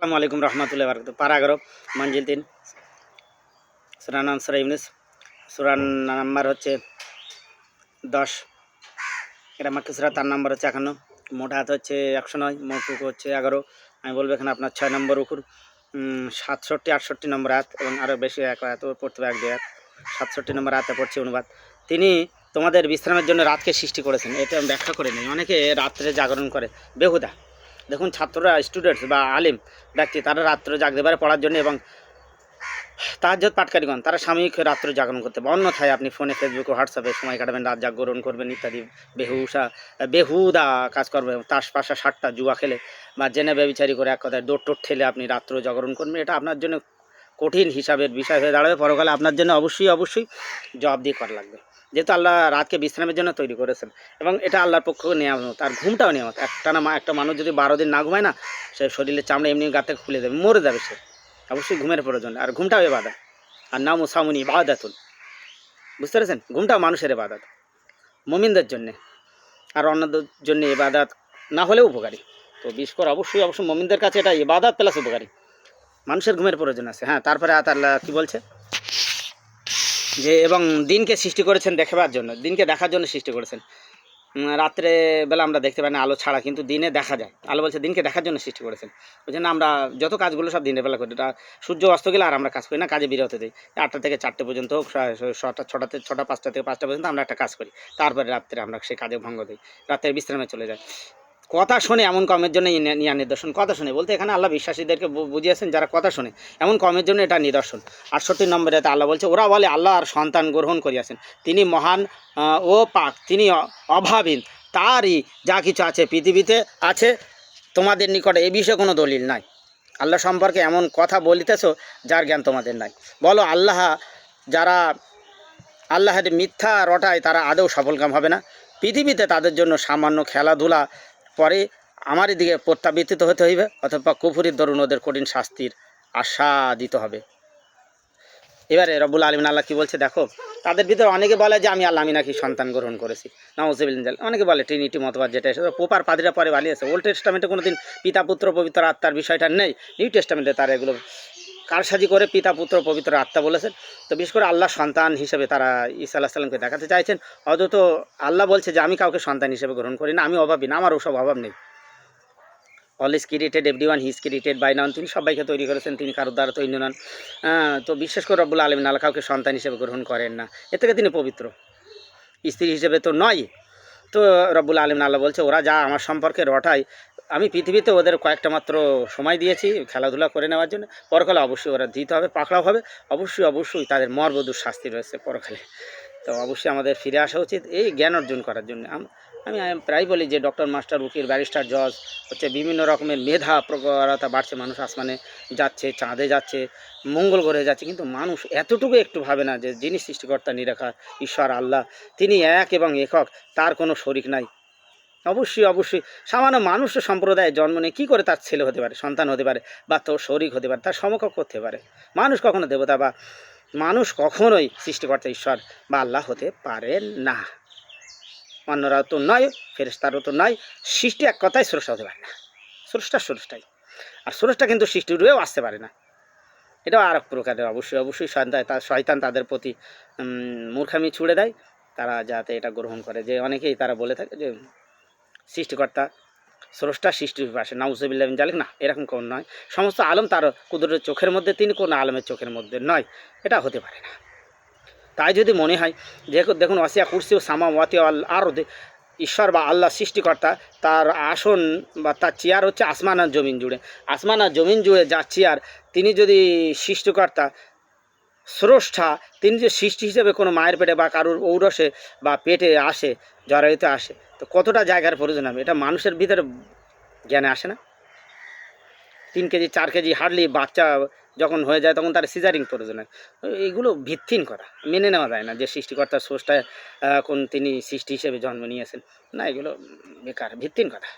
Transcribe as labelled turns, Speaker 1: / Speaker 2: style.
Speaker 1: আসসালামু আলাইকুম রহমতুল্লাহ বারকাত পারা এগারো মঞ্জিল তিন। সুরান নাম সুরা ইউনিস সুরান নাম্বার হচ্ছে দশ। এটা মাক্কি সুরা, তার নাম্বার হচ্ছে একান্ন। মোটা হাত হচ্ছে একশো নয় মৌকুক হচ্ছে এগারো। আমি বলব এখানে আপনার ছয় নম্বর উকুর সাতষট্টি, আটষট্টি নম্বর হাত এবং আরও বেশি এক এত পড়তে হবে, এক, দুই হাত সাতষট্টি নম্বর হাতে পড়ছে অনুবাদ। তিনি তোমাদের বিশ্রামের জন্য রাতকে সৃষ্টি করেছেন, এটা আমি ব্যাখ্যা করে নিই। অনেকে রাত্রে জাগরণ করে, বেহুদা। দেখুন, ছাত্ররা স্টুডেন্টস বা আলিম, ব্যক্তি, তারা রাত্রে জাগতে পারে পড়ার জন্য এবং তাহাজ্জত পাটকারীগণ তারা সাময়িক রাত্রে জাগরণ করতে পারে। অন্যথায় আপনি ফোনে ফেসবুকে হোয়াটসঅ্যাপে সময় কাটাবেন, রাত জাগরণ করবেন ইত্যাদি, বেহুসা, বেহুদা কাজ করবে তাস পাশা, সাতটা, জুয়া খেলে বা জেনে ব্যবিচারি করে এক কথায় দৌড় টোট ঠেলে আপনি রাত্র জাগরণ করবেন। এটা আপনার জন্য কঠিন হিসাবের বিষয় হয়ে দাঁড়াবে। পরকালে আপনার জন্য অবশ্যই অবশ্যই জবাব দিয়ে করা লাগবে। যেহেতু আল্লাহ রাতকে বিশ্রামের জন্য তৈরি করেছেন এবং এটা আল্লাহর পক্ষ নিয়ামত আর ঘুমটাও নিয়ামত। একটা না একটা মানুষ যদি বারো দিন না ঘুমায় না, সে শরীরের চামড়া এমনি গাতে খুলে দেবে, মরে যাবে সে। অবশ্যই ঘুমের প্রয়োজন, আর ঘুমটাও এবাদত আর নাম সামুনি বাদাতুল বুঝতে পেরেছেন? ঘুমটাও মানুষের এবাদত মমিনদের জন্যে। আর অন্যদের জন্য এবাদাত না হলেও উপকারী। তো বিশেষ করে অবশ্যই অবশ্যই মমিনদের কাছে এটা এবাদাত প্লাস উপকারী। মানুষের ঘুমের প্রয়োজন আছে। হ্যাঁ তারপরে আর আল্লাহ কী বলছে? যে এবং দিনকে সৃষ্টি করেছেন দেখাবার জন্য, দিনকে দেখার জন্য সৃষ্টি করেছেন। রাত্রে বেলা আমরা দেখতে পাই না, আলো ছাড়া কিন্তু দিনে দেখা যায়। আলো বলছে দিনকে দেখার জন্য সৃষ্টি করেছেন। ওই জন্য আমরা যত কাজগুলো সব দিনের বেলা করি সূর্য অস্ত গেলে আর আমরা কাজ করি না, কাজে বিরত দিই আটটা থেকে চারটে পর্যন্ত হোক ছটা ছটাতে ছটা, পাঁচটা থেকে পাঁচটা পর্যন্ত আমরা একটা কাজ করি। তারপরে রাত্রে আমরা সেই কাজে ভঙ্গ দিই। রাত্রে বিশ্রামে চলে যাই। কথা শুনে এমন কমের জন্য এই নিয়া নিদর্শন। কথা শুনে, বলতে এখানে আল্লাহ বিশ্বাসীদেরকে বুঝিয়েছেন যারা কথা শুনে, এমন কমের জন্য এটা নিদর্শন। আটষট্টি নম্বরে আল্লাহ বলছে, ওরা বলে আল্লাহ আর সন্তান গ্রহণ করিয়াছেন। তিনি মহান ও পাক, তিনি অভাবীন, তারই যা কিছু আছে পৃথিবীতে আছে, তোমাদের নিকটে। এ বিষয়ে কোনো দলিল নাই। আল্লাহ সম্পর্কে এমন কথা বলিতেছ, যার জ্ঞান তোমাদের নাই। বলো, আল্লাহ যারা, আল্লাহের মিথ্যা রটায় তারা আদৌ সফলকাম হবে না? পৃথিবীতে তাদের জন্য সামান্য খেলাধুলা পরে আমারই দিকে প্রত্যাবৃত্তিত হতে হইবে, অথবা কুফুরির দরুন ওদের কঠিন শাস্তির আশা দিতে হবে। এবারে রব্বুল আলমিন আল্লাহ কি বলছে, দেখো, তাদের ভিতরে অনেকে বলে যে, আমি আল্লাহ, আমি নাকি সন্তান গ্রহণ করেছি। নওয়াজ অনেকে বলে, ট্রিনিটি মতবাদ যেটা এসে পোপার পাদ্রীরা পরে বালিয়েছে ওল্ড টেস্টামেন্টে কোনো দিন পিতা, পুত্র, পবিত্র আত্মার বিষয়টা নেই, নিউ টেস্টামেন্টে তারা এগুলো কারসাজি করে পিতা, পুত্র, পবিত্র আত্মা বলেছেন। তো বিশেষ করে আল্লাহ সন্তান হিসেবে তারা ঈসা আল্লাহ সাল্লামকে দেখাতে চাইছেন। অথচ আল্লাহ বলছে যে, আমি কাউকে সন্তান হিসেবে গ্রহণ করি না, আমি অভাবী না, আমার ওসব অভাব নেই। All is created every one his created by noun তিনি সবাইকে তৈরি করেছেন, তিনি কারোর দ্বারা তৈরি নন। তো বিশেষ করে রব্বুল আলমিন আল্লাহ কাউকে সন্তান হিসেবে গ্রহণ করেন না। এ থেকে তিনি পবিত্র। স্ত্রী হিসেবে তো নয়। তো রব্বুল আলমিন আল্লাহ বলছে, ওরা যা আমার সম্পর্কে রটায় আমি পৃথিবীতে ওদের কয়েকটা মাত্র সময় দিয়েছি খেলাধুলা করে নেওয়ার জন্য। পরকালে অবশ্যই ওরা দিতে হবে, পাকড়াও হবে। অবশ্যই অবশ্যই তাদের মর্বদুর শাস্তি রয়েছে পরকালে। তো অবশ্যই আমাদের ফিরে আসা উচিত এই জ্ঞান অর্জন করার জন্য। আমি প্রায় বলি যে ডক্টর মাস্টার উকিল, ব্যারিস্টার জজ, হচ্ছে বিভিন্ন রকমের মেধা প্রকরতা বাড়ছে, মানুষ আসমানে যাচ্ছে, চাঁদে যাচ্ছে, মঙ্গল গ্রহে যাচ্ছে। কিন্তু মানুষ এতটুকু একটু ভাবে না যে যিনি সৃষ্টিকর্তা, নিরাকার, ঈশ্বর, আল্লাহ, তিনি এক এবং একক, তার কোনো শরিক নাই। অবশ্যই অবশ্যই। সামান্য মানুষ সম্প্রদায়ে জন্ম নিয়ে কী করে তার ছেলে হতে পারে, সন্তান হতে পারে, বা তোর শরিক হতে পারে, তার সমকক্ষ হতে পারে? মানুষ কখনো দেবতা বা মানুষ কখনোই সৃষ্টিকর্তা ঈশ্বর বা আল্লাহ হতে পারে না। অন্যরাও তো নয় ফেরেস্তারও তো নয়, সৃষ্টি এক কথায় স্রষ্টা হতে পারে না। স্রষ্টা স্রষ্টাই। আর স্রষ্টা কিন্তু সৃষ্টি রুয়েও আসতে পারে না। এটাও আর এক প্রকারের, অবশ্যই অবশ্যই শয়তান তার শয়তান তাদের প্রতি মূর্খামি ছুড়ে দেয়। তারা যাতে এটা গ্রহণ করে। যে অনেকেই তারা বলে থাকে যে সৃষ্টিকর্তা স্রষ্টা সৃষ্টির পাশে নাউজবিল্লাহ জালিক না, এরকম কোন নয়। সমস্ত আলম তার কুদরতের চোখের মধ্যে, তিনি কোন আলমের চোখের মধ্যে নয়। এটা হতে পারে না। তাই যদি মনে হয়, যে দেখুন অসিয়া কুর্সি ও সামা ওয়াতি আর ঈশ্বর বা আল্লাহ সৃষ্টিকর্তা, তার আসন বা তার চেয়ার হচ্ছে আসমান আর জমিন জুড়ে। আসমান আর জমিন জুড়ে যা চেয়ার, তিনি যদি সৃষ্টিকর্তা স্রষ্টা তিনি যে সৃষ্টি হিসেবে কোনো মায়ের পেটে বা কারোর ঔরসে বা পেটে আসে জরায়ুতে আসে তো কতটা জায়গার প্রয়োজন হবে? এটা মানুষের ভিতরে জ্ঞানে আসে না? তিন কেজি চার কেজি হার্ডলি বাচ্চা যখন হয়ে যায় তখন তার সিজারিং প্রয়োজন হয়। এইগুলো ভিত্তিহীন করা মেনে নেওয়া যায় না যে সৃষ্টিকর্তার আহ, কোন তিনি সৃষ্টি হিসেবে জন্ম নিয়েছেন। না এগুলো বেকার ভিত্তিহীন কথা